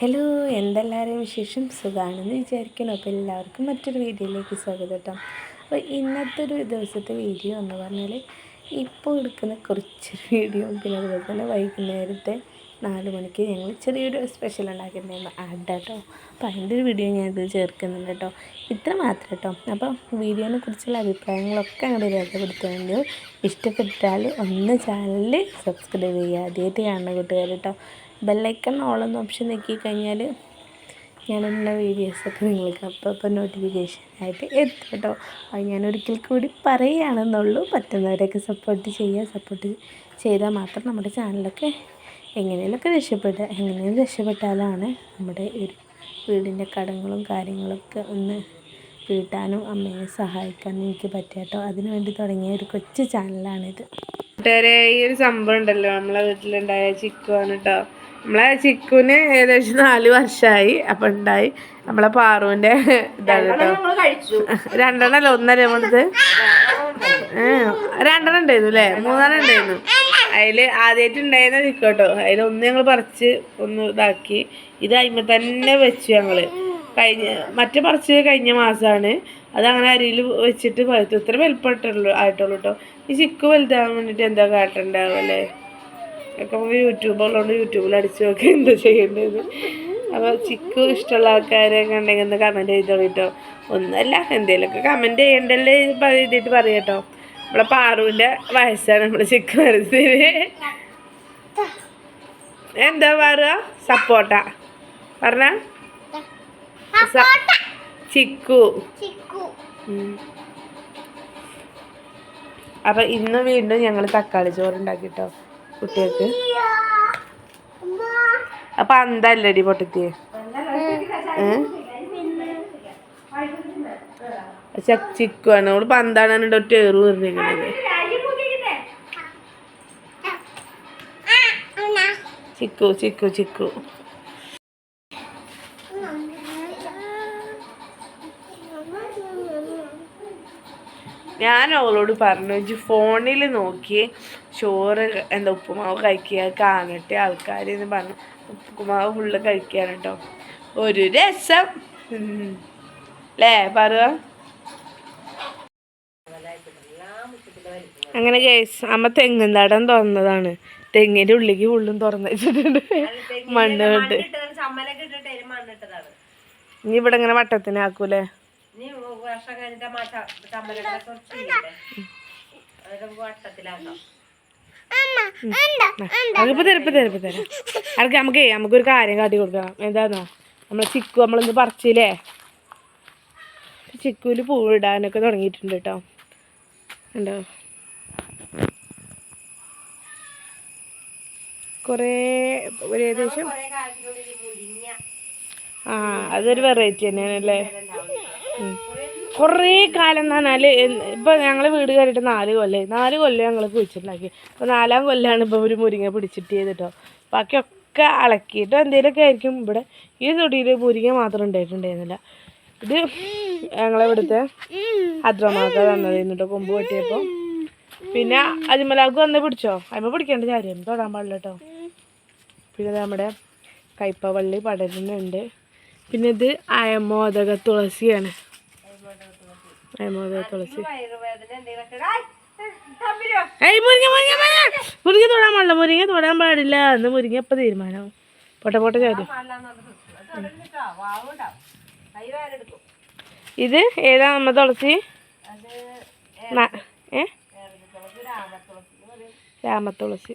Hello എന്തെല്ലാവരും വിശേഷം? സുഖമാണെന്ന് വിചാരിക്കണം അപ്പോൾ എല്ലാവർക്കും മറ്റൊരു വീഡിയോയിലേക്ക് സ്വാഗതം കേട്ടോ. അപ്പോൾ ഇന്നത്തെ ഒരു ദിവസത്തെ വീഡിയോ എന്ന് പറഞ്ഞാൽ ഇപ്പോൾ എടുക്കുന്ന കുറച്ച് വീഡിയോ പിന്നെ അതുപോലെ തന്നെ വൈകുന്നേരത്തെ നാല് മണിക്ക് ഞങ്ങൾ ചെറിയൊരു സ്പെഷ്യൽ ഉണ്ടാക്കിയിട്ടുണ്ടായിരുന്നു ആഡ് കേട്ടോ. അപ്പോൾ അതിന്റെ ഒരു വീഡിയോ ഞാനിത് ചേർക്കുന്നുണ്ട് കേട്ടോ. ഇത്ര മാത്രം കേട്ടോ. അപ്പോൾ വീഡിയോനെ കുറിച്ചുള്ള അഭിപ്രായങ്ങളൊക്കെ അങ്ങോട്ട് രേഖപ്പെടുത്തുന്നുണ്ട്. ഇഷ്ടപ്പെട്ടാൽ ഒന്ന് ചാനലിൽ സബ്സ്ക്രൈബ് ചെയ്യുക ആദ്യമായിട്ട് കാണുന്ന കൂട്ടുകാർ കേട്ടോ. ബെല്ലൈക്കൺ ഓളെന്ന ഓപ്ഷൻ നോക്കി കഴിഞ്ഞാൽ ഞാനിടുന്ന വീഡിയോസൊക്കെ നിങ്ങൾക്ക് അപ്പോൾ അപ്പോൾ നോട്ടിഫിക്കേഷൻ ആയിട്ട് എത്തും കേട്ടോ അത് ഞാൻ ഒരിക്കൽ കൂടി പറയുകയാണെന്നുള്ളൂ. പറ്റുന്നവരൊക്കെ സപ്പോർട്ട് ചെയ്യുക സപ്പോർട്ട് ചെയ്താൽ മാത്രം നമ്മുടെ ചാനലൊക്കെ എങ്ങനെയൊക്കെ രക്ഷപ്പെടുക. എങ്ങനെയും രക്ഷപ്പെട്ടാലാണ് നമ്മുടെ ഒരു വീടിന്റെ കടങ്ങളും കാര്യങ്ങളൊക്കെ ഒന്ന് വീട്ടാനും അമ്മയെ സഹായിക്കാനും എനിക്ക് പറ്റുക കേട്ടോ അതിനു വേണ്ടി തുടങ്ങിയ ഒരു കൊച്ചു ചാനലാണിത് കൂട്ടുകാരെ ഈ ഒരു സംഭവം ഉണ്ടല്ലോ. നമ്മളെ വീട്ടിലുണ്ടായ ചിക്കുവാണ് കേട്ടോ നമ്മളെ ചിക്കുന് ഏകദേശം നാല് വർഷമായി അപ്പൊ ഉണ്ടായി. നമ്മളെ പാറുവിന്റെ ഇതാണ് കേട്ടോ രണ്ടെണ്ണല്ല ഒന്നര നമ്മളത്? രണ്ടെണ്ണം ഉണ്ടായിരുന്നു അല്ലേ മൂന്നെണ്ണം ഉണ്ടായിരുന്നു. അതിൽ ആദ്യമായിട്ട് ഉണ്ടായിരുന്ന ചിക്കു കേട്ടോ അതിൽ ഒന്ന് ഞങ്ങൾ പറിച്ച് ഒന്ന് ഇതാക്കി. ഇത് അതിമ തന്നെ വെച്ചു ഞങ്ങൾ. കഴിഞ്ഞ മറ്റേ പറിച്ച് കഴിഞ്ഞ മാസമാണ് അത് അങ്ങനെ അരിയിൽ വെച്ചിട്ട് പഴുത്തു ഇത്ര വലുപ്പമായിട്ടുള്ളൂ ആയിട്ടുള്ളൂ കേട്ടോ ഈ ചിക്കു വലുതാകാൻ വേണ്ടിയിട്ട് എന്താ കാട്ടുണ്ടാവും അല്ലേ ഒക്കെ യൂട്യൂബുള്ളതുകൊണ്ട് യൂട്യൂബിൽ അടിച്ച് നോക്കി എന്താ ചെയ്യേണ്ടത്. അപ്പോൾ ചിക്കു ഇഷ്ടമുള്ള ആൾക്കാരെ കണ്ടെങ്കിൽ ഒന്ന് കമന്റ് ചെയ്തോളിട്ടോ ഒന്നല്ല എന്തെങ്കിലുമൊക്കെ കമന്റ് ചെയ്യണ്ടല്ലേ എഴുതിയിട്ട് പറയട്ടോ. നമ്മളെ പാറുവിന്റെ വയസ്സാണ് നമ്മളെ ചിക്കു വരച്ചത് എന്താ പറയുക സപ്പോട്ട. പറഞ്ഞ? ചിക്കു. അപ്പം അപ്പൊ ഇന്ന് വീണ്ടും ഞങ്ങൾ തക്കാളി ചോറ് ഉണ്ടാക്കിട്ടോ കുട്ടികൾക്ക്. അപ്പൊ അന്തല്ലടി പൊട്ടത്തിയെ ചിക്കുവാണ്. അവൾ പന്താണ് ഒറ്റ ഏറു പറഞ്ഞിരിക്കുന്നത് ചിക്കു ചിക്കു ചിക്കു. ഞാൻ അവളോട് പറഞ്ഞു ഫോണിൽ നോക്കി ചോറ് എന്താ ഉപ്പുമാവ് കഴിക്കുക കാണട്ടെ ആൾക്കാർ എന്ന് പറഞ്ഞു. ഉപ്പുമാവ് ഫുള്ള് കഴിക്കുകയാണ് കേട്ടോ ഒരു രസം. അല്ലേ പറ. അങ്ങനെ കേസ് അമ്മ തെങ്ങും തടം തുറന്നതാണ്. തെങ്ങിന്റെ ഉള്ളിക്ക് ഫുള്ളും തുറന്നിട്ടുണ്ട്. മണ്ണ് കൊണ്ട്. ഇനി ഇവിടെ ഇങ്ങനെ വട്ടത്തിനാക്കൂലേ അതിപ്പോ തരാം ഇപ്പൊ തരാം ഇപ്പൊ തരാം. അതൊക്കെ നമുക്ക് നമുക്കൊരു കാര്യം കാട്ടി കൊടുക്കാം. എന്താന്നോ? നമ്മളെ ചിക്കു നമ്മളിന്ന് പറിച്ചില്ലേ? ചിക്കുവിൽ പൂവിടാനൊക്കെ തുടങ്ങിയിട്ടുണ്ട് കേട്ടോ. ഉണ്ടോ കുറേ ഒരു ഏകദേശം ആ അതൊരു വെറൈറ്റി തന്നെയാണല്ലേ. കുറേ കാലം എന്ന് പറഞ്ഞാൽ ഇപ്പോൾ ഞങ്ങൾ വീട് കയറിയിട്ട് നാല് കൊല്ലം നാല് കൊല്ലം ഞങ്ങൾ കുഴിച്ചിട്ടുണ്ടാക്കി. അപ്പോൾ നാലാം കൊല്ലമാണ് ഇപ്പോൾ ഒരു മുരിങ്ങ പിടിച്ചിട്ട് ചെയ്തിട്ടോ ബാക്കിയൊക്കെ അളക്കിയിട്ടോ എന്തെങ്കിലുമൊക്കെ ആയിരിക്കും. ഇവിടെ ഈ തൊടിയിൽ മുരിങ്ങ മാത്രം ഉണ്ടായിട്ടുണ്ടായിരുന്നില്ല. ഇത് ഞങ്ങളിവിടുത്തെ അദ്രമാക്ക തന്നതായിരുന്നു കേട്ടോ കൊമ്പ് വെട്ടിയപ്പോൾ പിന്നെ അജിമലാക്ക് വന്ന് പിടിച്ചോ? അതിമ പിടിക്കേണ്ട കാര്യം തൊടാൻ പാടില്ല കേട്ടോ പിന്നെ നമ്മുടെ നമ്മുടെ കയ്പവള്ളി പടരുന്നുണ്ട്. പിന്നെ ഇത് അയമോദക തുളസിയാണ്. അയമോദക തുളസി. ഏയ് മുരിങ്ങ മുരിങ്ങ മുരിങ്ങ. മുരിങ്ങ തൊടാൻ പാടില്ല മുരിങ്ങ തൊടാൻ പാടില്ല. എന്ന് മുരിങ്ങ എപ്പോൾ തീരുമാനവും പൊട്ടെ പൊട്ടെ ചോദ്യം. ഇത് ഏതാ നമ്മ തുളസി? ഏ? രാമത്തുളസി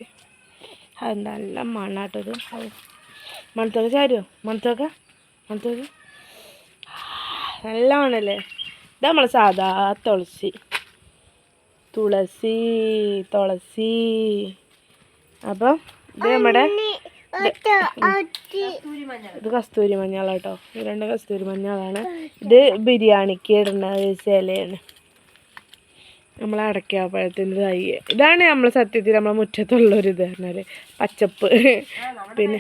അത് നല്ല മണ്ണാട്ടത് മണത്തോക്ക ചാരുമോ മണത്തോക്ക മണത്തോക്ക നല്ല മണല്ലേ? ഇത് നമ്മൾ സാധാ തുളസി. തുളസി തുളസി. അപ്പം ഇത് നമ്മുടെ ഇത് കസ്തൂരി മഞ്ഞളാണ് കേട്ടോ. ഇത് രണ്ട് കസ്തൂരി മഞ്ഞളാണ്. ഇത് ബിരിയാണിക്ക് ഇടുന്ന ഇലയാണ്. നമ്മൾ അടയ്ക്കാപ്പഴത്തിന്റെ തൈ. ഇതാണ് നമ്മൾ സത്യത്തിൽ നമ്മളെ മുറ്റത്തുള്ള ഒരു ഇത് പറഞ്ഞാൽ പച്ചപ്പ്. പിന്നെ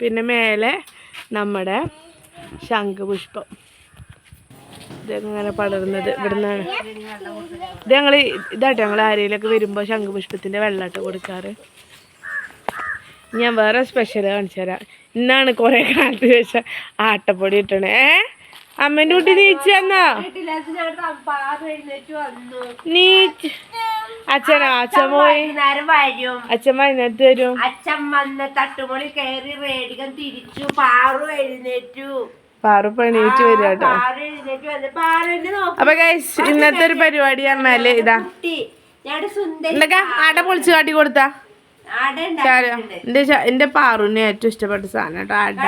പിന്നെ മേലെ നമ്മുടെ ശംഖുപുഷ്പം. ഇതിങ്ങനെ പടർന്നത് ഇവിടുന്നാണ് ഇത് ഞങ്ങൾ ഇതായിട്ട് ഞങ്ങൾ ആരെയിലൊക്കെ വരുമ്പോൾ ശംഖുപുഷ്പത്തിന്റെ വെള്ളമായിട്ട് കൊടുക്കാറ്. ഞാൻ വേറെ സ്പെഷ്യൽ കാണിച്ചു തരാം. ഇന്നാണ് കുറേ കാലത്ത് ശേഷം ആട്ടപ്പൊടി ഇട്ടണേ ഏ? അമ്മേന്റെ കുട്ടി നീച്ച് തന്നോ നീച്ച്. അച്ഛനോ അച്ഛൻ പോയി. അച്ഛൻ വൈകുന്നേരത്ത് വരും. അച്ഛൻ വന്ന് തട്ടുമൊളി കയറി റേഡികം തിരിച്ചു പാറു എഴുന്നേറ്റു. പാറു പണിയിട്ട് വരിക കേട്ടോ. അപ്പൊ ഗൈസ് ഇന്നത്തെ ഒരു പരിപാടി പറഞ്ഞാൽ ഇതാ. എന്തൊക്കെ? അട പൊളിച്ച് കാട്ടി കൊടുത്താ? എന്റെ പാറുവിന് ഏറ്റവും ഇഷ്ടപ്പെട്ട സാധനം കേട്ടോ അട?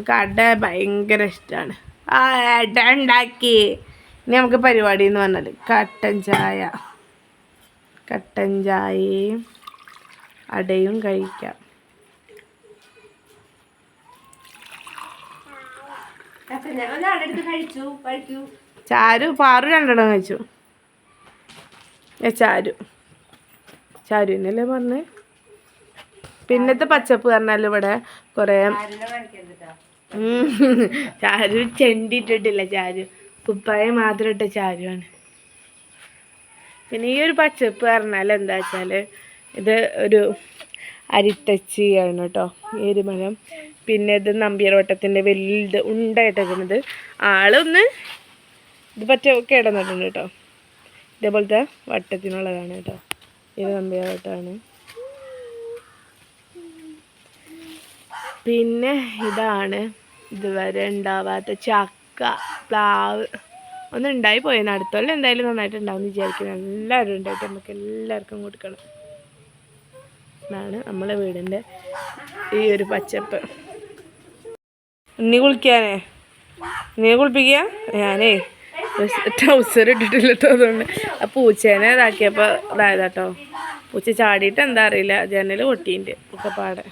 ഒക്കെ അട ഭയങ്കര ഇഷ്ടാണ്. ആ അട ഉണ്ടാക്കി. ഇനി നമുക്ക് പരിപാടി എന്ന് പറഞ്ഞാൽ കട്ടൻ ചായ. കട്ടൻ ചായയും അടയും കഴിക്കാം അച്ഛൻ ഞാൻ ഒന്ന് ആടെ എടുത്ത് കഴിച്ചു കഴിക്കൂ ചാരു പാറു രണ്ടെണ്ണം കഴിച്ചു. ഏ ചാരു. എന്നല്ലേ പറഞ്ഞ്? പിന്നത്തെ പച്ചപ്പ് പറഞ്ഞാൽ ഇവിടെ കുറേ. ചാരു ചെണ്ടിട്ടിട്ടില്ല ചാരു. കുപ്പായ മാത്രം ഇട്ട ചാരുവാണ്. പിന്നെ ഈ ഒരു പച്ചപ്പ് പറഞ്ഞാൽ എന്താ വെച്ചാൽ ഇത് ഒരു അരിത്തച്ചിയാണ് കേട്ടോ ഈ ഒരു മരം പിന്നെ ഇത് നമ്പിയർവട്ടത്തിന്റെ വലുത് ഉണ്ടായിട്ടേക്കുന്നത് ആളൊന്ന് ഇത് പറ്റ കിടന്നിട്ടുണ്ട് കേട്ടോ. ഇതേപോലത്തെ വട്ടത്തിനുള്ളതാണ് കേട്ടോ. ഇത് നമ്പിയർവട്ടമാണ് പിന്നെ ഇതാണ് ഇതുവരെ ഉണ്ടാവാത്ത ചക്ക പ്ലാവ്. ഒന്ന് ഉണ്ടായി പോയെന്ന് അടുത്തോളം എന്തായാലും നന്നായിട്ട് ഉണ്ടാവും വിചാരിക്കുന്നത് എല്ലാവരും ഉണ്ടായിട്ട് നമുക്ക് എല്ലാവർക്കും കൊടുക്കണം. എന്നാണ് നമ്മളെ വീടിന്റെ ഈ ഒരു പച്ചപ്പ്. നീ കുളിക്കാനേ? നീ കുളിപ്പിക്കുക ഞാനേ ട്രൗസർ ഇട്ടിട്ടില്ല കേട്ടോ അതുകൊണ്ട്. ആ പൂച്ചേനെ ഇതാക്കിയപ്പോൾ ഇതായതാ കേട്ടോ പൂച്ച ചാടിയിട്ട് എന്താ അറിയില്ല. ജനൽ പൊട്ടിയിട്ടുണ്ട് ഒക്കെ പാടെ.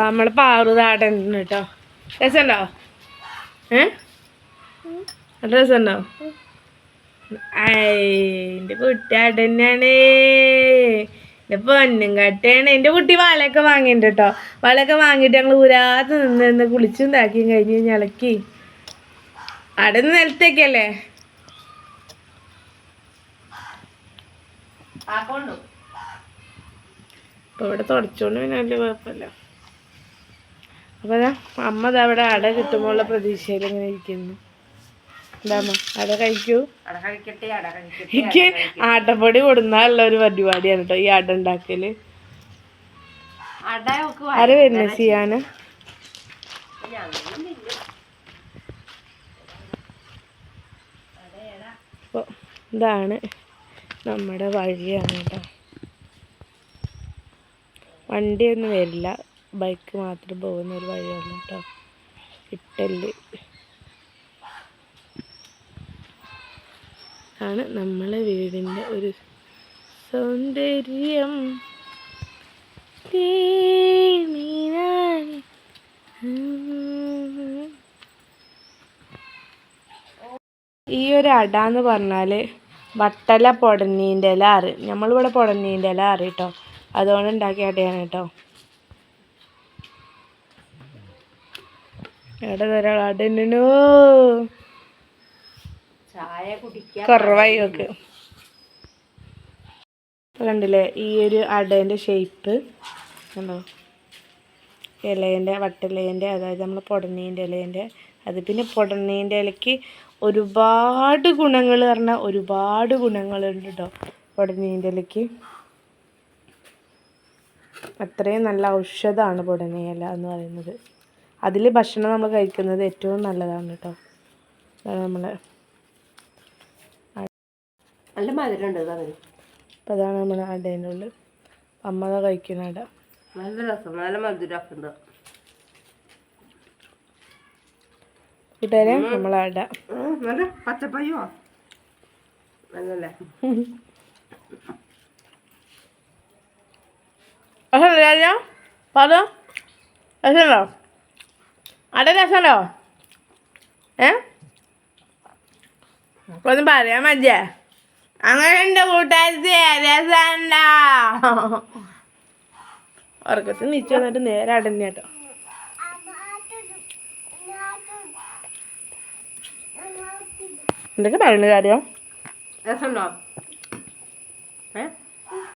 നമ്മളെ പാറു താടൻ കേട്ടോ രസമുണ്ടോ ഏ? നല്ല രസമുണ്ടോ എന്റെ കുട്ടി അടന്നാണ് എന്റെ പൊന്നും കട്ടയാണ് എന്റെ കുട്ടി വളയൊക്കെ വാങ്ങിയിട്ടുണ്ട് കേട്ടോ വളയൊക്കെ വാങ്ങിയിട്ട് ഞങ്ങൾ ഊരാത്ത് നിന്ന് നിന്ന് കുളിച്ചും താക്കിയും കഴിഞ്ഞ് ഞളക്കി അവിടെ നിന്ന് നിലത്തേക്കല്ലേ? അപ്പോൾ ഇവിടെ തുടച്ചോണ്ട് പിന്നെ വലിയ കുഴപ്പമില്ല. അപ്പോൾ അമ്മ അവിടെ അട കിട്ടുമ്പോഴുള്ള പ്രതീക്ഷയിൽ ഇങ്ങനെ ഇരിക്കുന്നു. അട കഴിക്കൂ. എനിക്ക് ആട്ടപ്പൊടി കൊടുന്നുള്ള ഒരു പരിപാടിയാണ് കേട്ടോ ഈ അട ഉണ്ടാക്കൽ. വരുന്ന ആര് വരുന്നത് ചെയ്യാന് ഇതാണ് നമ്മുടെ വഴിയാണ് കേട്ടോ വണ്ടിയൊന്നും വരില്ല. ബൈക്ക് മാത്രം പോകുന്ന ഒരു വഴിയാണ് കേട്ടോ ഇട്ടൽ ആണ് നമ്മളെ വീടിന്റെ ഒരു സൗന്ദര്യം. ഈ ഒരു അട എന്ന് പറഞ്ഞാൽ വട്ടല പൊടന്നീന്റെ ഇല അറി. നമ്മളിവിടെ പൊടന്നീന്റെ ഇല അറി കേട്ടോ അതുകൊണ്ട് ഉണ്ടാക്കിയ അടയാണ് കേട്ടോ. എവിടെ ഒരാൾ അടനോ ചായ കുടിക്കാൻ കുറവായി വെക്ക് കണ്ടില്ലേ ഈ ഒരു അടേന്റെ ഷേപ്പ് കണ്ടോ? ഇലേന്റെ വട്ടലേന്റെ അതായത് നമ്മൾ പൊടന്നീന്റെ ഇലേന്റെ അത് പിന്നെ പൊടന്നീന്റെ ഇലയ്ക്ക് ഒരുപാട് ഗുണങ്ങൾ പറഞ്ഞാൽ ഒരുപാട് ഗുണങ്ങളുണ്ട് കേട്ടോ പൊടനീന്റെ ഇലയ്ക്ക്. അത്രയും നല്ല ഔഷധമാണ് പൊടന്നീ ഇല എന്ന് പറയുന്നത്. അതിൽ ഭക്ഷണം നമ്മൾ കഴിക്കുന്നത് ഏറ്റവും നല്ലതാണ് കേട്ടോ നമ്മൾ നമ്മളെ നല്ല മധുരം ഉണ്ട് അപ്പം അതാണ് നമ്മുടെ അടേന്റെ ഉള്ളിൽ. അമ്മ കഴിക്കുന്ന അട. നല്ല രസം നല്ല മധുരമൊക്കെ ഉണ്ട് കൂട്ടുകാരെ നമ്മളെ അട. നല്ല പച്ചപ്പയ്യോ? നല്ലല്ലേ? രസമുണ്ടോ രാജ? പാതോ? രസമുണ്ടോ? അട രസമുണ്ടോ? ഏ? ഒന്നും പറയാൻ മതിയേ അങ്ങനെ എന്റെ കൂട്ടുകാരി രസമുണ്ടോ? ഉറക്കത്തിൽ നീച്ചു വന്നിട്ട് നേരെ അടഞ്ഞ കേട്ടോ. എന്തൊക്കെ പറയുന്നത് കാര്യം? രസമുണ്ടോ?